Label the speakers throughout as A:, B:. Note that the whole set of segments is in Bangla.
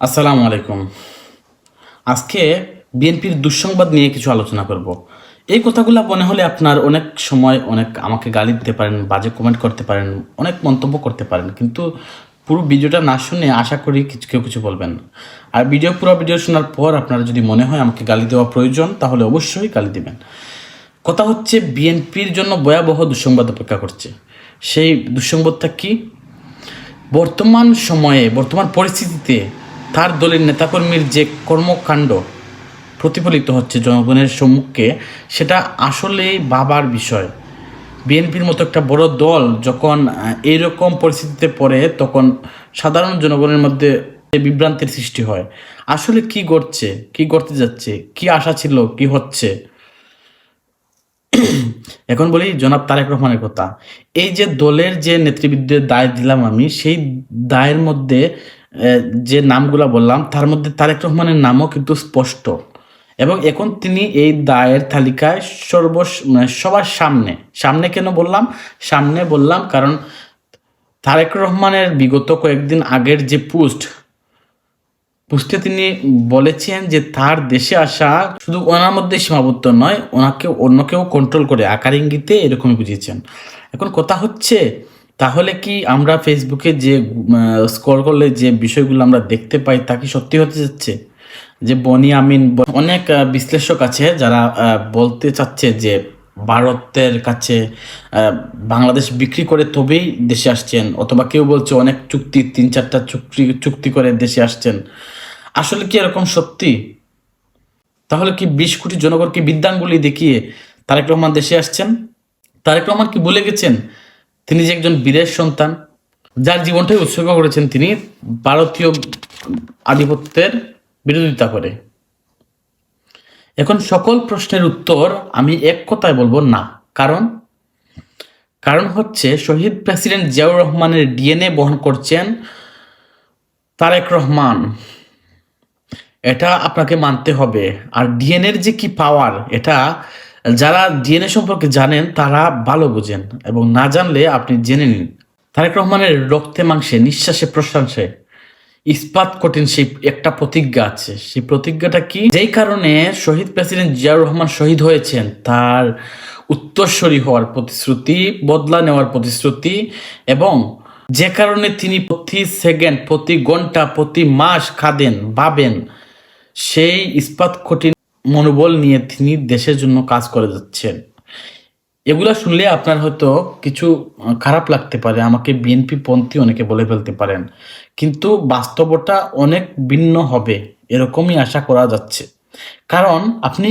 A: আসসালামু আলাইকুম। আজকে বিএনপির দুঃসংবাদ নিয়ে কিছু আলোচনা করব। এই কথাগুলো মনে হলে আপনার অনেক সময় অনেক আমাকে গালি দিতে পারেন, বাজে কমেন্ট করতে পারেন, অনেক মন্তব্য করতে পারেন। কিন্তু পুরো ভিডিওটা না শুনে আশা করি কিছু কেউ কিছু বলবেন। আর ভিডিও পুরো ভিডিও শোনার পর আপনার যদি মনে হয় আমাকে গালি দেওয়া প্রয়োজন, তাহলে অবশ্যই গালি দিবেন। কথা হচ্ছে বিএনপির জন্য ভয়াবহ দুঃসংবাদ অপেক্ষা করছে। সেই দুঃসংবাদটা কি? বর্তমান সময়ে, বর্তমান পরিস্থিতিতে তার দলের নেতাকর্মীর যে কর্মকাণ্ড প্রতিফলিত হচ্ছে জনগণের সম্মুখে, সেটা আসলেই বাবার বিষয়। বিএনপির মতো একটা বড় দল যখন এইরকম পরিস্থিতিতে পড়ে, তখন সাধারণ জনগণের মধ্যে বিভ্রান্তির সৃষ্টি হয়। আসলে কি ঘটছে? কি ঘটতে যাচ্ছে? কি আশা ছিল? কি হচ্ছে? এখন বলি জনাব তারেক রহমানের কথা। এই যে দলের যে নেতৃবৃন্দের দায় দিলাম আমি, সেই দায়ের মধ্যে যে নামগুলা বললাম, তার মধ্যে তারেক রহমানের নামও কিন্তু স্পষ্ট। এবং এখন তিনি এই দায়ের তালিকায় সর্ব মানে সবার সামনে সামনে কেন বললাম? সামনে বললাম কারণ তারেক রহমানের বিগত কয়েকদিন আগের যে পোস্ট পুস্তে তিনি বলেছেন যে তার দেশে আসা শুধু ওনার মধ্যে সীমাবদ্ধ নয়, ওনাকে অন্য কেউ কন্ট্রোল করে, আকার ইঙ্গিতে এরকমই বুঝিয়েছেন। এখন কথা হচ্ছে তাহলে কি আমরা ফেসবুকে যে স্কল করলে যে বিষয়গুলো আমরা দেখতে পাই তা কি সত্যি হতে যাচ্ছে? যে বনি আমিন অনেক বিশ্লেষক আছে যারা বলতে চাচ্ছে যে ভারতের কাছে বাংলাদেশ বিক্রি করে তবেই দেশে আসছেন, অথবা কেউ বলছে অনেক চুক্তি, তিন চারটা চুক্তি চুক্তি করে দেশে আসছেন। আসলে কি এরকম সত্যি? তাহলে কি বিশ কোটি জনগণকে বিদ্যাঙ্গুলি দেখিয়ে তারেক রহমান দেশে আসছেন? তারেক রহমান কি ভুলে গেছেন? তিনি যে একজন বীরের সন্তান, যার জীবনটাই উৎসর্গ করেছেন তিনি ভারতীয় আধিপত্যের বিরোধিতা করে। এখন সকল প্রশ্নের উত্তর আমি এক কথায় বলব না। কারণ কারণ হচ্ছে শহীদ প্রেসিডেন্ট জিয়াউর রহমানের ডিএনএ বহন করছেন তারেক রহমান। এটা আপনাকে মানতে হবে। আর ডিএনএর যে কি পাওয়ার এটা যারা ডিএনএ সম্পর্কে জানেন, তারা ভালো বোঝেন এবং না জানলে আপনি জেনে নিন। তারেক রহমানের রক্তে মাংসে, নিঃশ্বাসে প্রশ্বাসে ইস্পাত কঠিন সেই একটা প্রতিজ্ঞা আছে। সেই প্রতিজ্ঞাটা কি? যেই কারণে শহীদ প্রেসিডেন্ট জিয়াউর রহমান শহীদ হয়েছেন, তার উত্তরস্বরী হওয়ার প্রতিশ্রুতি, বদলা নেওয়ার প্রতিশ্রুতি এবং যে কারণে তিনি প্রতি সেকেন্ড, প্রতি ঘণ্টা, প্রতি মাস খাদেন, ভাবেন, সেই ইস্পাত কঠিন মনোবল নিয়ে তিনি দেশের জন্য কাজ করে যাচ্ছেন। এগুলা শুনলে আপনার হয়তো কিছু খারাপ লাগতে পারে। আমাকে বিএনপি পন্থী অনেকে বলে ফেলতে পারেন। কিন্তু বাস্তবতা অনেক ভিন্ন হবে, এরকমই আশা করা যাচ্ছে। কারণ আপনি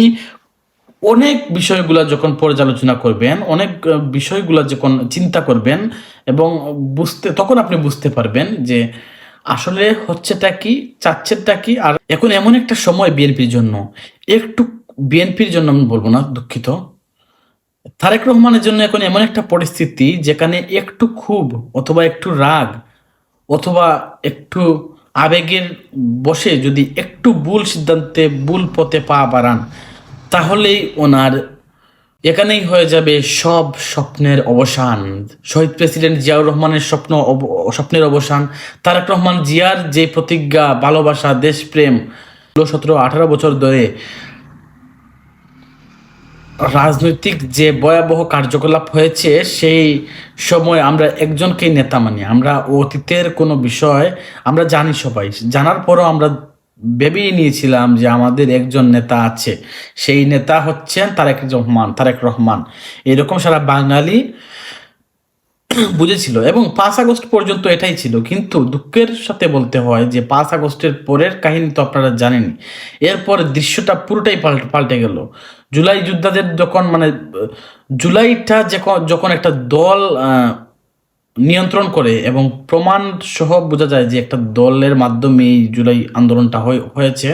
A: অনেক বিষয়গুলো যখন পর্যালোচনা করবেন, অনেক বিষয়গুলো যখন চিন্তা করবেন এবং বুঝতে, তখন আপনি বুঝতে পারবেন যে আসলে হচ্ছেটা কি, চাচ্ছেটা কি। আর এখন এমন একটা সময় বিএনপির জন্য। একটু বিএনপির জন্য আমি বলব না, দুঃখিত। তারেক রহমানের জন্য এখন এমন একটা পরিস্থিতি যেখানে একটু ক্ষোভ অথবা একটু রাগ অথবা একটু আবেগের বসে যদি একটু ভুল সিদ্ধান্তে ভুল পথে পা বাড়ান, তাহলেই ওনার এখানেই হয়ে যাবে সব স্বপ্নের অবসান। শহীদ প্রেসিডেন্ট জিয়াউর রহমানের স্বপ্ন স্বপ্নের অবসান, তারেক রহমান জিয়ার যে প্রতিজ্ঞা, ভালোবাসা, দেশপ্রেম সতেরো, আঠারো বছর ধরে রাজনৈতিক যে ভয়াবহ কার্যকলাপ হয়েছে, সেই সময় আমরা একজনকেই নেতা মানি। আমরা অতীতের কোনো বিষয় আমরা জানি সবাই। জানার পরও আমরা ভেবেই নিয়েছিলাম যে আমাদের একজন নেতা আছে। সেই নেতা হচ্ছেন তারেক রহমান তারেক রহমান। এরকম সারা বাঙালি বুঝেছিল এবং পাঁচ আগস্ট পর্যন্ত এটাই ছিল। কিন্তু দুঃখের সাথে বলতে হয় যে পাঁচ আগস্টের পরের কাহিনী তো আপনারা জানেন এরপর দৃশ্যটা পুরোটাই পাল্টে পাল্টে গেল। জুলাই যোদ্ধাদের যখন মানে জুলাইটা যখন যখন একটা দল নিয়ন্ত্রণ করে এবং প্রমাণ সহ বোঝা যায় যে একটা দলের মাধ্যমে এই জুলাই আন্দোলনটা হয়ে- হয়েছে,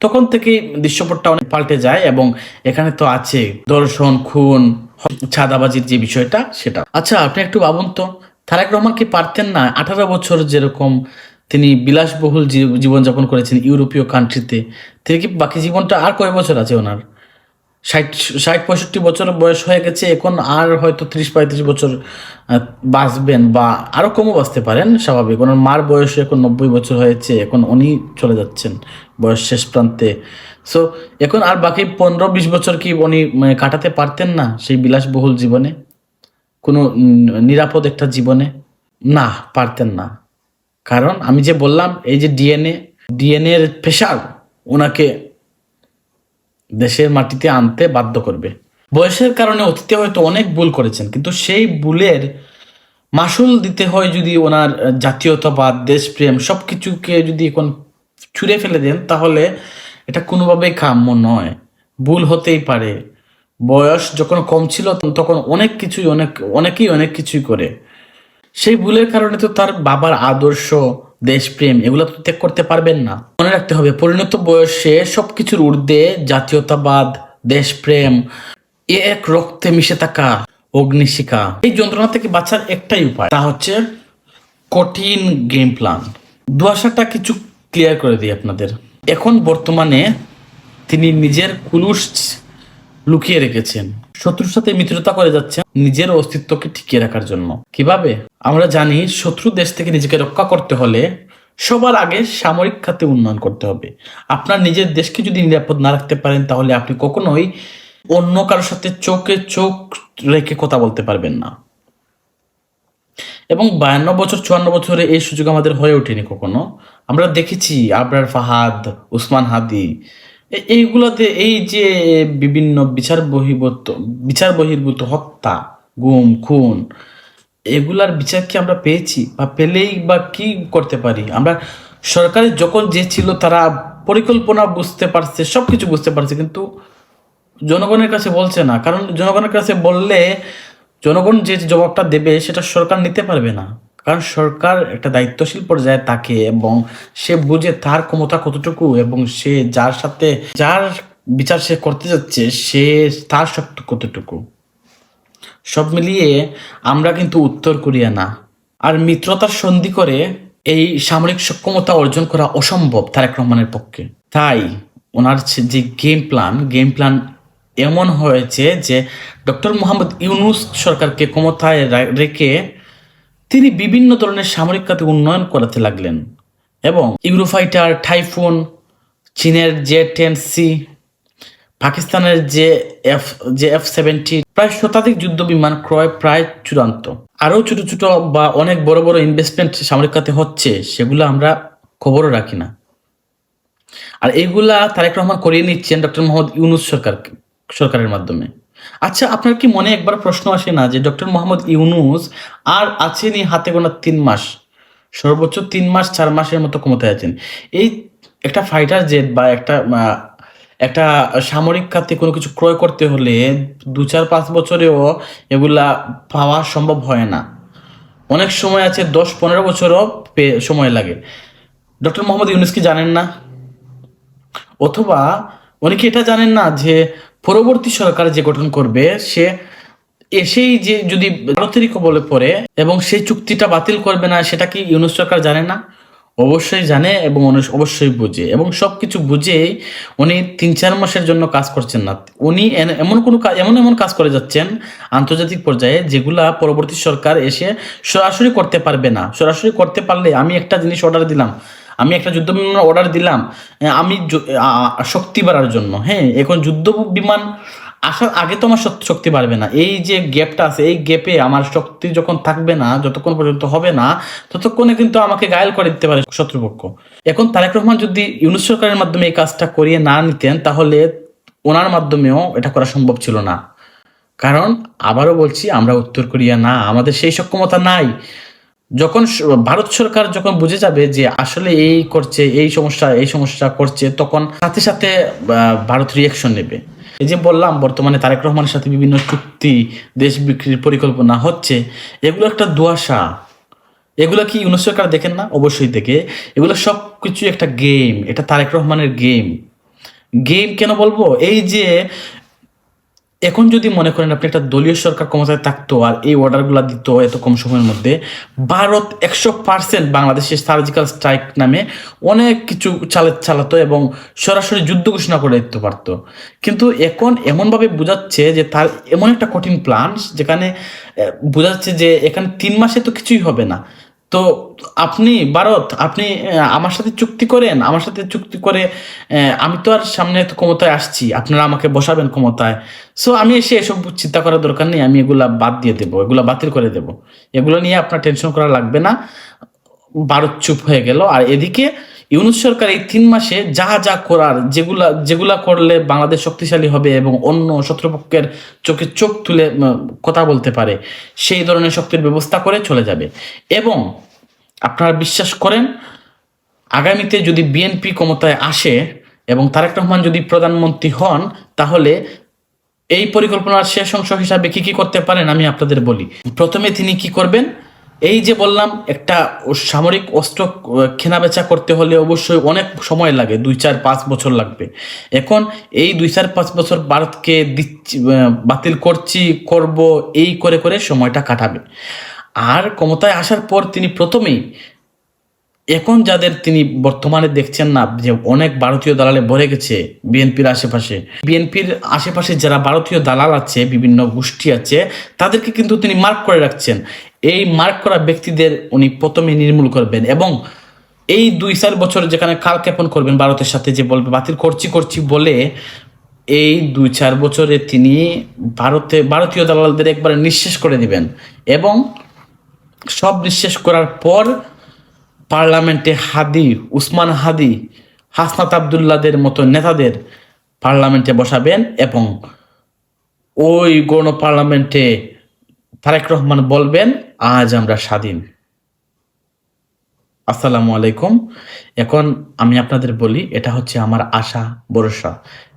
A: তখন থেকেই দৃশ্যপটটা অনেক পাল্টে যায় এবং এখানে তো আছে দর্শন, খুন ছাদাবাজির যে বিষয়টা, সেটা। আচ্ছা আপনি একটু ভাবুন তো, তারেক রহমান কি পারতেন না আঠারো বছর যেরকম তিনি বিলাসবহুল জীবনযাপন করেছেন ইউরোপীয় কান্ট্রিতে তিনি কি বাকি জীবনটা আর কয় বছর আছে ওনার? ষাট ষাট পঁয়ষট্টি বছর বয়স হয়ে গেছে এখন আর হয়তো ত্রিশ পঁয়ত্রিশ বছর বাঁচবেন বা আরও কমও বাঁচতে পারেন স্বাভাবিক। ওনার মার বয়স এখন নব্বই বছর হয়েছে এখন উনি চলে যাচ্ছেন বয়স শেষ প্রান্তে। সো এখন আর বাকি পনেরো বিশ বছর কি উনি মানে, কাটাতে পারতেন না সেই বিলাসবহুল জীবনে? কোনো নিরাপদ একটা জীবনে? না পারতেন না। কারণ আমি যে বললাম এই যে ডিএনএ ডিএনএ এর প্রেশার ওনাকে দেশের মাটিতে আনতে বাধ্য করবে। বয়সের কারণে অতীতে হয়তো অনেক ভুল করেছেন, কিন্তু সেই ভুলের মাসুল দিতে হয় যদি ওনার জাতীয়তাবাদ, দেশপ্রেম সব কিছুকে যদি এখন ছুঁড়ে ফেলে দেন, তাহলে এটা কোনোভাবেই কাম্য নয়। ভুল হতেই পারে। বয়স যখন কম ছিল, তখন অনেক কিছুই, অনেক, অনেকেই অনেক কিছুই করে। সেই ভুলের কারণে তো তার বাবার আদর্শ দেশপ্রেম, এগুলো তো ত্যাগ করতে পারবেন না। মনে রাখতে হবে, পরিণত বয়সে সবকিছুর ঊর্ধ্বে জাতীয়তাবাদ, দেশপ্রেম, এ এক রক্তে মিশে থাকা অগ্নিশিখা। এই যন্ত্রণা থেকে বাঁচার একটাই উপায়, তা হচ্ছে কঠিন গেম প্ল্যান দুয়াশাটা কিছু ক্লিয়ার করে দিই আপনাদের। এখন বর্তমানে তিনি নিজের কুলুস লুকিয়ে রেখেছেন। শত্রুর সাথে মিত্রতা করে যাচ্ছে নিজের অস্তিত্বকে টিকিয়ে রাখার জন্য। কীভাবে? আমরা জানি শত্রু দেশ থেকে নিজেকে রক্ষা করতে হলে সবার আগে সামরিক খাতে উন্নয়ন করতে হবে। আপনার নিজের দেশকে যদি নিরাপদ না রাখতে পারেন, তাহলে আপনি কখনোই অন্য কারোর সাথে চোখে চোখ রেখে কথা বলতে পারবেন না। এবং বায়ান্ন বছর, চুয়ান্ন বছরে এই সুযোগ আমাদের হয়ে ওঠেনি কখনো। আমরা দেখেছি আবরার ফাহাদ, উসমান হাদি এইগুলোতে এই যে বিভিন্ন বিচার বহির্ভূত বিচার বহির্ভূত হত্যা, গুম, খুন, এগুলার বিচার কি আমরা পেয়েছি বা পেলেই বা কি করতে পারি? আমরা সরকারের যখন যে ছিল তারা পরিকল্পনা বুঝতে পারছে সব কিছু বুঝতে পারছে, কিন্তু জনগণের কাছে বলছে না। কারণ জনগণের কাছে বললে জনগণ যে জবাবটা দেবে সেটা সরকার নিতে পারবে না। কারণ সরকার একটা দায়িত্বশীল পর্যায়ে থাকে এবং সে বুঝে তার ক্ষমতা কতটুকু এবং সে যার সাথে যার বিচার সে করতে যাচ্ছে, সে তার শক্তি কতটুকু? সব মিলিয়ে আমরা কিন্তু উত্তর কোরিয়া না। আর মিত্রতার সন্ধি করে এই সামরিক সক্ষমতা অর্জন করা অসম্ভব তারেক রহমানের পক্ষে। তাই ওনার যে- গেম প্ল্যান গেম প্ল্যান এমন হয়েছে যে ডক্টর মোহাম্মদ ইউনুস সরকারকে ক্ষমতায় রেখে তিনি বিভিন্ন ধরনের সামরিক খাতে উন্নয়ন করাতে লাগলেন এবং ইউরোফাইটার টাইফুন, চীনের জে টেন সি, পাকিস্তানের যে এফ যে এফ সেভেন্টি প্রায় শতাধিক যুদ্ধ বিমান ক্রয় প্রায় চূড়ান্ত। আরও ছোট ছোট বা অনেক বড় বড় ইনভেস্টমেন্ট সামরিক খাতে হচ্ছে, সেগুলো আমরা খবরও রাখি না। আর এইগুলা তারেক রহমান করিয়ে নিচ্ছেন ডক্টর মোহাম্মদ ইউনুস সরকার সরকারের মাধ্যমে। আচ্ছা আপনার কি মনে একবার প্রশ্ন আসে না যে ডক্টর মোহাম্মদ ইউনুস আর আছেনই হাতে গোনা তিন মাস? সর্বোচ্চ তিন মাস, চার মাসের মতো ক্ষমতায় আছেন। এই একটা ফাইটার জেট বা একটা একটা সামরিক খাতে কোনো কিছু ক্রয় করতে হলে দু চার পাঁচ বছরেও এগুলা পাওয়া সম্ভব হয় না। অনেক সময় আছে দশ পনেরো বছরও সময় লাগে। ডক্টর মোহাম্মদ ইউনুস কি জানেন না? অথবা উনি কি এটা জানেন না যে পরবর্তী সরকার যে গঠন করবে, সে এসেই যে যদি ভারতেরই কবলে পড়ে এবং সেই চুক্তিটা বাতিল করবে না, সেটা কি ইউনুস সরকার জানে না? অবশ্যই জানে এবং অবশ্যই বুঝে এবং সব কিছু বুঝেই উনি তিন চার মাসের জন্য কাজ করছেন না। উনি এমন কোনো এমন এমন কাজ করে যাচ্ছেন আন্তর্জাতিক পর্যায়ে যেগুলা পরবর্তী সরকার এসে সরাসরি করতে পারবে না। সরাসরি করতে পারলে আমি একটা জিনিস অর্ডার দিলাম। আমি একটা যুদ্ধ বিমান অর্ডার দিলাম আমি শক্তি বাড়ার জন্য। হ্যাঁ এখন যুদ্ধ বিমান আসার আগে তো আমার শক্তি বাড়বে না। এই যে গ্যাপটা আছে, এই গ্যাপে আমার শক্তি যখন থাকবে না, যতক্ষণ পর্যন্ত হবে না, ততক্ষণে কিন্তু আমাকে গায়েল করে দিতে পারে শত্রুপক্ষ। এখন তারেক রহমান যদি ইউনুস সরকারের মাধ্যমে এই কাজটা করিয়ে না নিতেন, তাহলে ওনার মাধ্যমেও এটা করা সম্ভব ছিল না। কারণ আবারও বলছি, আমরা উত্তর কোরিয়া না, আমাদের সেই সক্ষমতা নাই। যখন ভারত সরকার যখন বুঝে যাবে যে আসলে এই করছে, এই সমস্যা এই সমস্যা করছে, তখন সাথে সাথে ভারত রিয়াকশন নেবে। এই যে বললাম, বর্তমানে তারেক রহমানের সাথে বিভিন্ন চুক্তি, দেশ বিক্রির পরিকল্পনা হচ্ছে, এগুলো একটা দুয়াশা এগুলো কি ইউনুস সরকার দেখেন না? অবশ্যই দেখে। এগুলো সব কিছু একটা গেম এটা তারেক রহমানের গেম গেম কেন বলব? এই যে এখন যদি মনে করেন আপনি একটা দলীয় সরকার ক্ষমতায় থাকতো আর এই অর্ডারগুলো দিত এত কম সময়ের মধ্যে, ভারত একশো পার্সেন্ট বাংলাদেশের সার্জিক্যাল স্ট্রাইক নামে অনেক কিছু চালে চালাতো এবং সরাসরি যুদ্ধ ঘোষণা করে দিতে পারতো। কিন্তু এখন এমনভাবে বোঝাচ্ছে যে তার এমন একটা কঠিন প্ল্যান যেখানে বোঝাচ্ছে যে এখানে তিন মাসে তো কিছুই হবে না। তো আপনি ভারত, আপনি আমার সাথে চুক্তি করেন, আমার সাথে চুক্তি করে আমি তো আর সামনে তো ক্ষমতায় আসছি, আপনারা আমাকে বসাবেন ক্ষমতায়। সো আমি এসে এসব চিন্তা করার দরকার নেই, আমি এগুলা বাদ দিয়ে দেবো, এগুলো বাতিল করে দেব। এগুলো নিয়ে আপনার টেনশন করা লাগবে না। ভারত চুপ হয়ে গেল, আর এদিকে ইউনুস সরকার এই তিন মাসে যা যা করার, যেগুলা যেগুলা করলে বাংলাদেশ শক্তিশালী হবে এবং অন্য শত্রুপক্ষের চোখে চোখ তুলে কথা বলতে পারে, সেই ধরনের শক্তির ব্যবস্থা করে চলে যাবে। এবং আপনারা বিশ্বাস করেন, আগামীতে যদি বিএনপি ক্ষমতায় আসে এবং তারেক রহমান যদি প্রধানমন্ত্রী হন, তাহলে এই পরিকল্পনার শেষ অংশ হিসাবে কি কি করতে পারেন আমি আপনাদের বলি। প্রথমে তিনি কি করবেন? এই যে বললাম, একটা সামরিক অস্ত্র কেনা বেচা করতে হলে অবশ্যই অনেক সময় লাগে, দুই চার পাঁচ বছর লাগবে। এখন এই দুই চার পাঁচ বছর ভারতকে দিচ্ছি বাতিল করছি, করব, এই করে করে সময়টা কাটাবে। আর ক্ষমতায় আসার পর তিনি প্রথমেই, এখন যাদের তিনি বর্তমানে দেখছেন না, যে অনেক ভারতীয় দালালে ভরে গেছে বিএনপির আশেপাশে বিএনপির আশেপাশে যারা ভারতীয় দালাল আছে, বিভিন্ন গোষ্ঠী আছে, তাদেরকে কিন্তু তিনি মার্ক করে রাখছেন। এই মার্ক করা ব্যক্তিদের উনি প্রথমে নির্মূল করবেন এবং এই দুই চার বছর যেখানে কাল জ্ঞাপন করবেন ভারতের সাথে যে বলবে, বাতিল করছি করছি বলে এই দুই চার বছরে তিনি ভারতে, ভারতীয় দালালদের একবারে নিঃশেষ করে দিবেন এবং সব নিঃশেষ করার পর পার্লামেন্টে হাদি, উসমান হাদি, হাসনাত আবদুল্লাদের মতো নেতাদের পার্লামেন্টে বসাবেন এবং ওই গণ পার্লামেন্টে তারেক রহমান বলবেন আজ আমরা স্বাধীন। আসসালামু আলাইকুম। এখন আমি আপনাদের বলি, এটা হচ্ছে আমার আশা, ভরসা।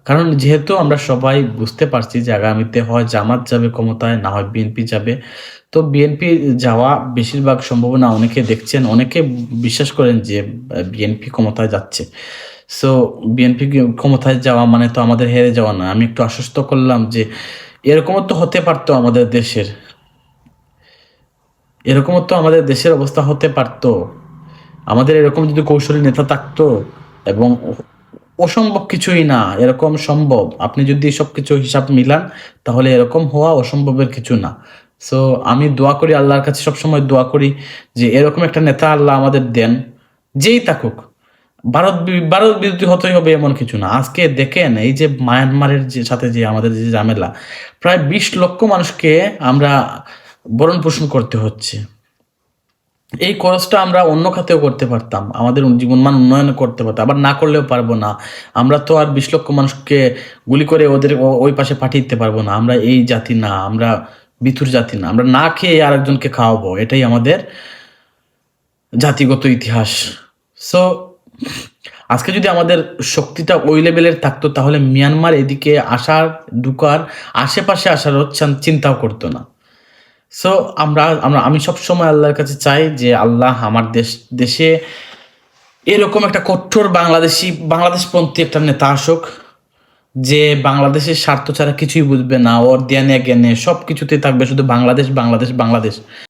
A: কারণ যেহেতু আমরা সবাই বুঝতে পারছি যে আগামীতে হয় জামাত যাবে ক্ষমতায়, না হয় বিএনপি যাবে, তো বিএনপি যাওয়া বেশিরভাগ সম্ভাবনা অনেকে দেখছেন, অনেকে বিশ্বাস করেন যে বিএনপি ক্ষমতায় যাচ্ছে। সো বিএনপি ক্ষমতায় যাওয়া মানে তো আমাদের হেরে যাওয়া না। আমি একটু আশ্বস্ত করলাম যে এরকমও তো হতে পারতো আমাদের দেশের। এরকমও তো আমাদের দেশের অবস্থা হতে পারতো। আমাদের এরকম যদি কৌশলী নেতা থাকতো এবং অসম্ভব কিছুই না, এরকম সম্ভব। আপনি যদি সবকিছু হিসাব মিলান, তাহলে এরকম হওয়া অসম্ভবের কিছু না। সো আমি দোয়া করি আল্লাহর কাছে, সবসময় দোয়া করি যে এরকম একটা নেতা আল্লাহ আমাদের দেন, যেই থাকুক। ভারত ভারত বিরোধী হতেই হবে এমন কিছু না। আজকে দেখেন, এই যে মায়ানমারের যে সাথে যে আমাদের যে ঝামেলা, প্রায় বিশ লক্ষ মানুষকে আমরা বরণ পোষণ করতে হচ্ছে। এই খরচটা আমরা অন্য খাতেও করতে পারতাম। আমাদের জীবনমান উন্নয়ন করতে পারতাম। আবার না করলেও পারব না। আমরা তো আর বিশ লক্ষ মানুষকে গুলি করে ওদের ওই পাশে পাঠিয়ে দিতে পারব না। আমরা এই জাতি না, আমরা বিথুর জাতি না। আমরা না খেয়ে আরেকজনকে খাওয়াবো। এটাই আমাদের জাতিগত ইতিহাস। সো আজকে যদি আমাদের শক্তিটা ওই লেভেলের থাকতো, তাহলে মিয়ানমার এদিকে আসার, ঢুকার, আশেপাশে আসারও চান- চিন্তাও করতো না। সো আমরা আমরা, আমি সবসময় আল্লাহর কাছে চাই যে আল্লাহ আমার দেশ, দেশে এরকম একটা কঠোর বাংলাদেশি, বাংলাদেশপন্থী একটা নেতা আসুক যে বাংলাদেশের স্বার্থ ছাড়া কিছুই বুঝবে না, ওর জ্ঞানে জ্ঞানে সব কিছুতেই থাকবে, শুধু বাংলাদেশ বাংলাদেশ বাংলাদেশ।